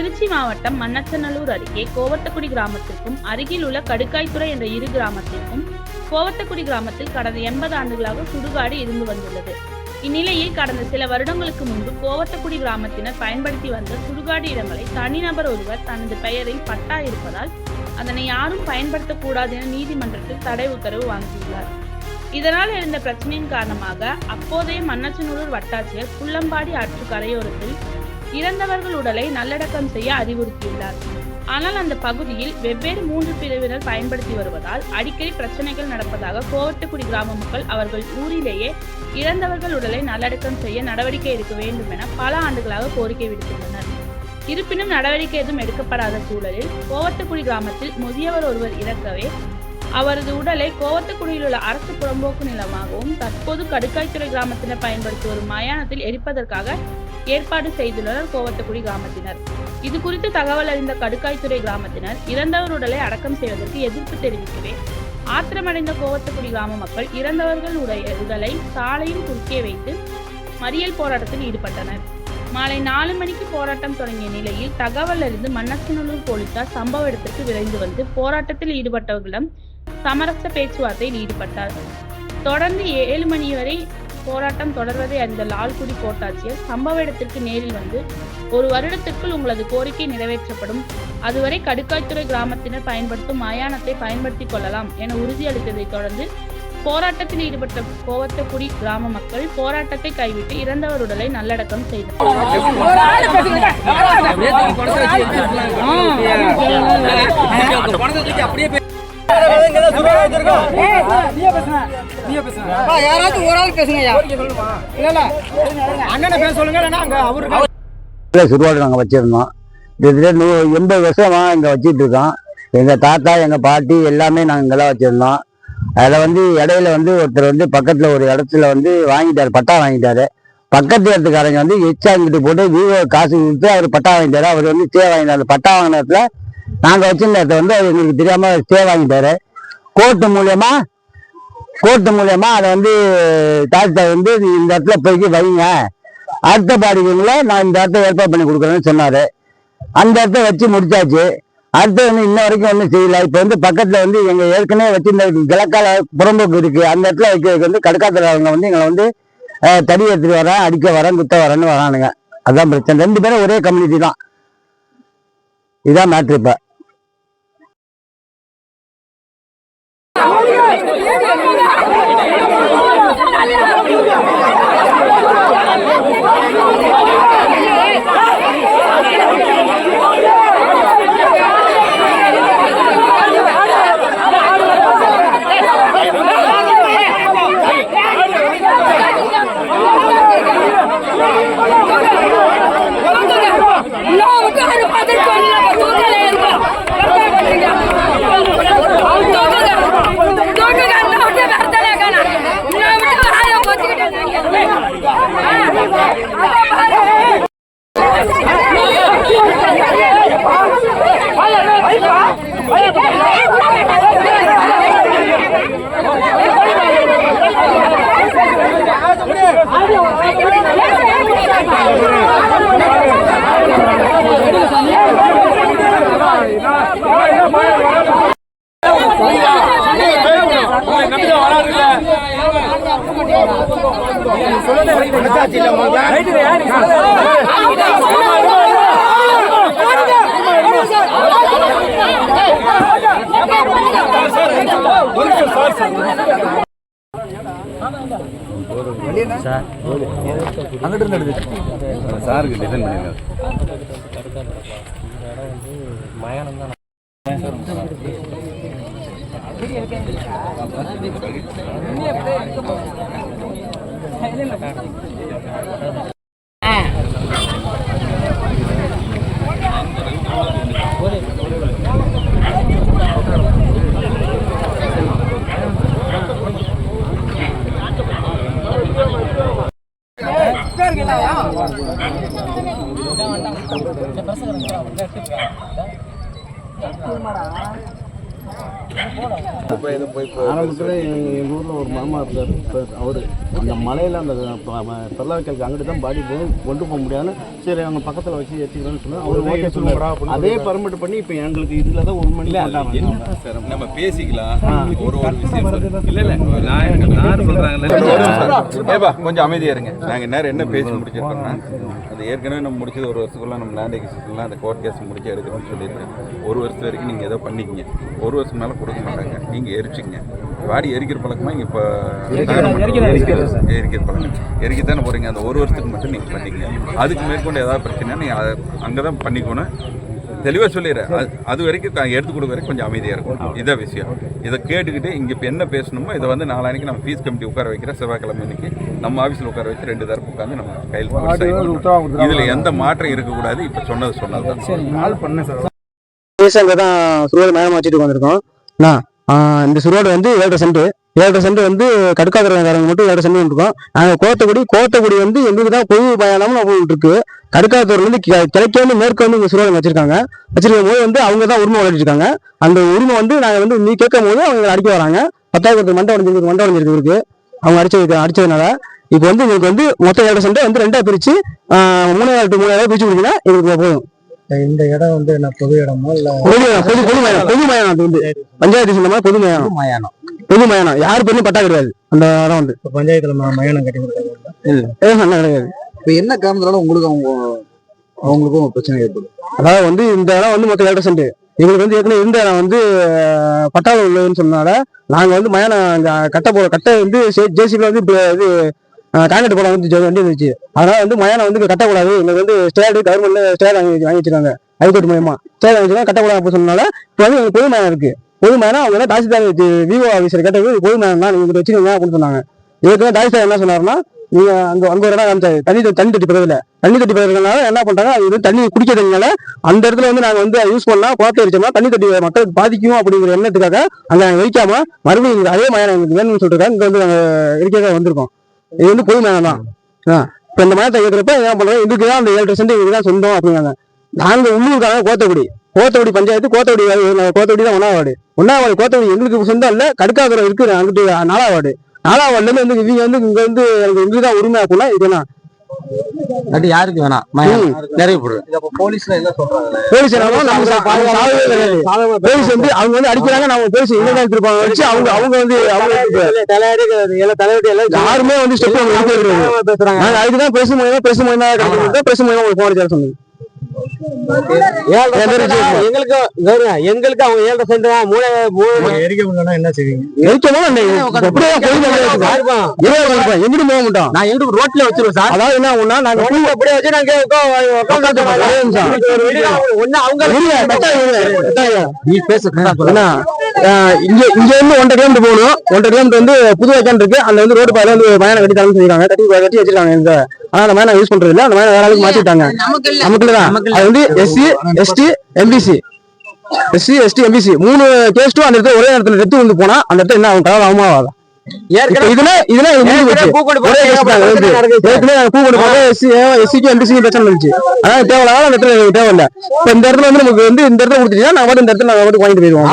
திருச்சி மாவட்டம் மண்ணச்சநல்லூர் அருகே கோவத்தக்குடி கிராமத்திற்கும் அருகில் உள்ள கடுக்காய்த்துறை என்ற இரு கிராமத்திற்கும் கோவத்தக்குடி கிராமத்தில் கடந்த எண்பது ஆண்டுகளாக சுடுகாடு இருந்து வந்துள்ளது. இந்நிலையில் கடந்த சில வருடங்களுக்கு முன்பு கோவத்தக்குடி கிராமத்தினர் பயன்படுத்தி வந்த சுடுகாடு இடங்களை தனிநபர் ஒருவர் தனது பெயரில் பட்டா இருப்பதால் அதனை யாரும் பயன்படுத்தக்கூடாது என நீதிமன்றத்தில் தடை உத்தரவு வாங்கியுள்ளார். இதனால் எழுந்த பிரச்சனையின் காரணமாக அப்போதைய மன்னச்சநல்லூர் வட்டாட்சியர் புள்ளம்பாடி ஆற்று கரையோரத்தில் இறந்தவர்கள் உடலை நல்லடக்கம் செய்ய அறிவுறுத்தியுள்ளார். ஆனால் அந்த பகுதியில் வெவ்வேறு மூன்று பிரிவினர் பயன்படுத்தி வருவதால் அடிக்கடி பிரச்சனைகள் நடப்பதாக கோவட்டுக்குடி கிராம மக்கள் அவர்கள் ஊரிலேயே இறந்தவர்கள் உடலை நல்லடக்கம் செய்ய நடவடிக்கை எடுக்க வேண்டும் என பல ஆண்டுகளாக கோரிக்கை விடுத்துள்ளனர். இருப்பினும் நடவடிக்கை எதுவும் எடுக்கப்படாத சூழலில் கோவட்டுக்குடி கிராமத்தில் முதியவர் ஒருவர் இறக்கவே அவரது உடலை கோவத்துக்குடியில் உள்ள அரசு புறம்போக்கு நிலமாகவும் தற்போது கடுக்காய்த்துறை கிராமத்தினர் பயன்படுத்தி வரும் மயானத்தில் எரிப்பதற்காக ஏற்பாடு செய்துள்ளனர் கோவத்துக்குடி கிராமத்தினர். இது குறித்து தகவல் அறிந்த கடுக்காய்த்துறை கிராமத்தினர் இறந்தவர் உடலை அடக்கம் செய்வதற்கு எதிர்ப்பு தெரிவிக்கவே ஆத்திரமடைந்த கோவத்துக்குடி கிராம மக்கள் இறந்தவர்கள் உடைய உடலை சாலையின் குறுக்கே வைத்து மறியல் போராட்டத்தில் ஈடுபட்டனர். மாலை நாலு மணிக்கு போராட்டம் தொடங்கிய நிலையில் தகவல் அறிந்து மன்னச்சநல்லூர் போலீசார் சம்பவ இடத்திற்கு விரைந்து வந்து போராட்டத்தில் ஈடுபட்டவர்களிடம் சமரச பேச்சுவார்த்தையில் ஈடுபட்டார் தொடர்ந்து ஏழு மணி வரை போராட்டம் தொடர்வதை அறிந்த லால்குடி கோட்டாட்சியர் சம்பவ இடத்திற்கு நேரில் வந்து ஒரு வருடத்திற்குள் உங்களது கோரிக்கை நிறைவேற்றப்படும். அதுவரை கடுக்காய்த்துறை கிராமத்தினர் பயன்படுத்தும் மயானத்தை பயன்படுத்திக் கொள்ளலாம் என உறுதியளித்ததைத் தொடர்ந்து போராட்டத்தில் ஈடுபட்ட கோவத்தக்குடி கிராம மக்கள் போராட்டத்தை கைவிட்டு இறந்தவர் உடலை நல்லடக்கம் செய்தனர். யாராச்சும் ஒரு ஆள் பேசுங்க அண்ணனை பேச சொல்லுங்க அவரு சுடுகாடு நாங்கள் வச்சுருந்தோம். கிட்டத்தட்ட எண்பது வருஷமாக இங்கே வச்சுட்டு இருக்கோம். எங்கள் தாத்தா எங்கள் பாட்டி எல்லாமே நாங்கள் இங்கே தான் வச்சுருந்தோம். அதில் வந்து இடையில வந்து ஒருத்தர் வந்து பக்கத்தில் ஒரு இடத்துல வந்து வாங்கிட்டார் பட்டா வாங்கிட்டாரு. பக்கத்து இடத்துக்காரங்க வந்து எச்சா இங்கிட்டு போட்டு வீவோ காசு கொடுத்து அவர் பட்டா வாங்கிட்டாரு. அவர் வந்து சே வாங்கினார் பட்டா வாங்கின இடத்துல நாங்கள் வச்சிருந்த வந்து அவர் எங்களுக்கு தெரியாமல் ஸ்டே வாங்கிட்டாரு. கோர்ட்டு மூலயமா கோர்ட்டு மூலயமா அதை வந்து டாக்டர் வந்து இந்த இடத்துல போய்க்கு வைங்க. அடுத்த பாடிகளில் நான் இந்த இடத்த ஏற்பாடு பண்ணி கொடுக்குறேன்னு சொன்னார். அந்த இடத்த வச்சு முடிச்சாச்சு. அடுத்து வந்து இன்ன வரைக்கும் ஒன்றும் செய்யல. இப்போ வந்து பக்கத்தில் வந்து எங்கள் ஏற்கனவே வச்சிருந்த கிழக்கால புறம்போக்கு இருக்குது அந்த இடத்துல வைக்கிறதுக்கு வந்து கடுக்காத்துறவங்க வந்து எங்களை வந்து தடி எடுத்துகிட்டு வரேன் அடிக்க வரேன் குத்த வரேன்னு வரானுங்க. அதான் பிரச்சனை. ரெண்டு பேரும் ஒரே கம்யூனிட்டி தான். இதான் மேட்ரு இப்போ சார். அங்கிட்ட இருந்து எடுத்து. சாருக்கு ஆரம்பத்தில் எங்கள் ஊரில் ஒரு மாமா இருந்தார் இப்போ அவர் அந்த மலையில் அந்த பல்லாக்கலுக்கு அங்கிட்டு தான் பாடி போய் கொண்டு போக முடியாதுன்னு சரி அவங்க பக்கத்தில் வச்சு ஏற்றிக்கிறோன்னு சொன்னால் அவர் ஓகே சொன்னார் அதே பர்மிட் பண்ணி இப்போ எங்களுக்கு இதில் தான் ஒரு மணி கொண்டாடுறாங்க நம்ம பேசிக்கலாம். ஒரு ஒரு விஷயம் இல்ல இல்ல நான் கொஞ்சம் அமைதியா இருங்க. நாங்க நேரம் என்ன பேசி முடிச்சிருக்கோம்னா அது ஏற்கனவே நம்ம முடிச்சது ஒரு வருஷத்துக்குள்ள நம்ம லேண்ட் எக்ஸிஸ்லாம் அந்த கோர்ட் கேஸ் முடிச்சு எடுக்கணும்னு சொல்லியிருக்கேன் ஒரு வருஷத்து வரைக்கும் நீங்க ஏதோ பண்ணிக்கங்க. ஒரு வருஷம் மேல கொடுக்க மாட்டாங்க. நீங்க எரிச்சுங்க வாடி எரிக்கிற பழக்கமா இங்க இப்போ எரிக்கிற பழக்கம். எரிக்கத்தானே போறீங்க? அந்த ஒரு வருஷத்துக்கு மட்டும் நீங்க பண்ணிக்கங்க. அதுக்கு மேற்கொண்டு ஏதாவது பிரச்சனை நீங்க அதை அங்கதான் பண்ணிக்கணும் தெளிவாக சொல்லிடுறேன். அது வரைக்கும் நான் எடுத்து கொடுக்க வரைக்கும் கொஞ்சம் அமைதியாக இருக்கும். இதான் விஷயம். இதை கேட்டுக்கிட்டு இங்கே இப்போ என்ன பேசணுமோ இதை வந்து நாளானிக்கு நம்ம ஃபீஸ் கமிட்டி உட்கார வைக்கிற செவ்வாய்க்கிழமை அன்னைக்கு நம்ம ஆஃபீஸில் உட்கார வச்சு ரெண்டு தரப்பு உட்காந்து நம்ம கையில் இதில் எந்த மாற்றம் இருக்கக்கூடாது? இப்போ சொன்னது சொன்னது தான் தான் சுரோடு மேடம் வச்சுட்டு வந்திருக்கோம் அண்ணா, இந்த சுரோடு வந்து ஏழரை சென்ட் ஏழரை சென்ட் வந்து கடுக்காதுறவங்க மட்டும் ஏழரை சென்ட் இருக்கோம் நாங்கள் கோத்தக்குடி கோத்தக்குடி வந்து எங்களுக்கு தான் பொது பயணம்னு அவங்களுக்கு இருக்கு. கடுக்காத்தூர்ல கிழக்கே கிழக்க வந்து மேற்கு வந்து இந்த சுரோடு வச்சிருக்காங்க. வச்சிருக்கும் போது வந்து அவங்க தான் உரிமை வளர்ச்சிருக்காங்க அந்த உரிமை வந்து நாங்கள் வந்து நீ கேட்கும் போது அவங்க அடிக்க வராங்க. பத்தாயிரத்து மண்டை உடஞ்சிருக்கு மண்டை உடஞ்சிருக்கு இருக்கு அவங்க அடிச்சது அடிச்சதுனால. இப்போ வந்து எங்களுக்கு வந்து மொத்த ஏழரை சென்ட் வந்து ரெண்டாக பிரித்து மூணாயிரம் டு மூணாயிரம் பிரிச்சு கொடுத்தீங்கன்னா எங்களுக்கு போதும். இந்த இடம் வந்து என்ன பொது இடமா இல்லை? பொது பொது பொது மயானம் பொது மயானம் அது வந்து பஞ்சாயத்து சொன்ன மாதிரி பொது மயானம் மயானம் பொது மயானம் யாரு பேரும் பட்டா கிடையாது. அந்த இடம் வந்து. இப்போ பஞ்சாயத்தில் மயானம் கட்டி கொடுத்தாங்க சண்டை கிடையாது. இப்போ என்ன காரணத்தினால உங்களுக்கு அவங்க அவங்களுக்கும் பிரச்சனை ஏற்படும் அதாவது வந்து இந்த இடம் வந்து மொத்தம் ஏழரை சென்ட் எங்களுக்கு வந்து ஏற்கனவே இருந்த இடம் வந்து பட்டாளம் உள்ளதுன்னு சொன்னனால நாங்க வந்து மயானம் அங்க கட்ட போற கட்ட வந்து ஜேசிபில வந்து இது கான்ட்ராக்ட் போட வந்து வண்டி இருந்துச்சு. அதனால வந்து மயானம் வந்து கட்டக்கூடாது. எங்களுக்கு வந்து ஸ்டேடு கவர்மெண்ட்ல ஸ்டேட் வாங்கி வாங்கி வச்சிருக்காங்க. ஹைகோர்ட் மூலயமா. ஸ்டேட் வாங்கி கட்டக்கூடாது அப்படின்னு சொன்னனால இப்போ வந்து எங்களுக்கு பொது மயானம் இருக்கு. பொது மயானம் அவங்க வந்து தாசில்தார் விவோ ஆஃபீஸர் கேட்டது பொது மயானம் தான் நீங்க வச்சுக்கோங்க அப்படின்னு சொன்னாங்க. இதுக்கு தாசில்தார் என்ன சொன்னாருன்னா நீங்க அங்க அங்க ஒரு இடம் காமிச்சாரு. தண்ணி தண்ணி தொட்டி பக்கத்துல. தண்ணி தொட்டி பக்கத்துலனால என்ன பண்றாங்க அது வந்து தண்ணி குடிக்கிறதுனால அந்த இடத்துல வந்து நாங்க வந்து யூஸ் பண்ணா குளத்தை வச்சோம்னா தண்ணி தொட்டி மக்களுக்கு பாதிக்கும் அப்படிங்கிற எண்ணத்துக்காக அங்க நாங்க வைக்காம மறுபடியும் அதே மயானம் எங்களுக்கு வேணும்னு சொல்லிட்டு இங்க வந்து நாங்க இருக்கிறதா வந்திருக்கோம். இது வந்து பொது நிலம் தான். ஆ. இந்த மயத்தை கேட்குறப்ப என்ன பண்ணுறோம் இதுக்கு தான் அந்த ஏழு சென்ட் இதுதான் தான் சொந்தம் அப்படிங்காங்க நாங்கள் உள்ளூருக்காக கோத்தக்குடி. கோத்தக்குடி பஞ்சாயத்து கோத்தக்குடி அஹ், கோத்தக்குடி தான் ஒன்னாவாடு ஒன்னாவாடு கோத்தக்குடி எங்களுக்கு சொந்தம் இல்லை கடுக்காதுரம் இருக்கு அங்கிட்டு நாலாவாடு. நாலாவாடுல இருந்து வந்து இவங்க வந்து இங்கே வந்து எனக்கு எங்களுக்கு தான் உரிமை அப்படின்னா இது என்ன அது யாருக்கு வேணாம். நிறைய போடுறது போலீஸ்ல என்ன சொல்றாங்க? போலீஸ் என்ன கிடையாது. போலீஸ் வந்து அவங்க வந்து அடிக்கிறாங்க நம்ம போலீஸ் இல்லைன்னு எடுத்துருப்பாங்க. வச்சு அவங்க அவங்க வந்து அவங்க யாருமே வந்து ஸ்டெப் பேசுறாங்க. நாங்க அதுக்கு தான் பேச முடியும் பேச முடியும் கிடைக்கிறது பேச முடியும் உங்களுக்கு போன் அடிச்சாரு எங்களுக்கு எங்களுக்கு அவங்க ஏழரை சென்ட் தான் மூணு. மூணு எரிக்க முடியலன்னா என்ன செய்வீங்க? எங்கிட்டு போக மாட்டோம்? நான் எங்களுக்கு ரோட்ல வச்சிருவோம் சார். அதாவது என்ன ஆகும்னா நாங்க அப்படியே வச்சு நாங்க. ஒண்ணு அவங்க. நீ பேச என்ன? ஆஹ் இங்க இங்க இருந்து ஒன்றரை கிலோமீட்டர் போகணும். ஒன்றரை கிலோமீட்டர் வந்து புது வைக்கான் இருக்கு. அந்த வந்து ரோடு பாதையில வந்து மயான கட்டி தரணும் சொல்லிருக்காங்க. கட்டி கட்டி வச்சிருக்காங்க இந்த ஆனா அந்த மயான யூஸ் பண்றது இல்ல அந்த மயான வேற ஆளுக்கு மாத்திட்டாங்க. நமக்கு தான். அது வந்து SC ST MBC SC ST MBC மூணு கேஸ்டும் அந்த இடத்துல ஒரே இடத்துல எடுத்து வந்து போனா அந்த இடத்துல என்ன ஆகும்? கலர் ஆகுமா? எம்பிசிக்கும் பிரச்சனை இருந்துச்சு அதான் தேவையில்லாத அந்த இடத்துல தேவையில்ல. இப்ப இந்த இடத்துல வந்து நமக்கு வந்து இந்த இடத்துல கொடுத்துட்டீங்கன்னா நாங்க மட்டும் இந்த இடத்துல நாங்க மட்டும் வாங்கிட்டு போயிருவோம்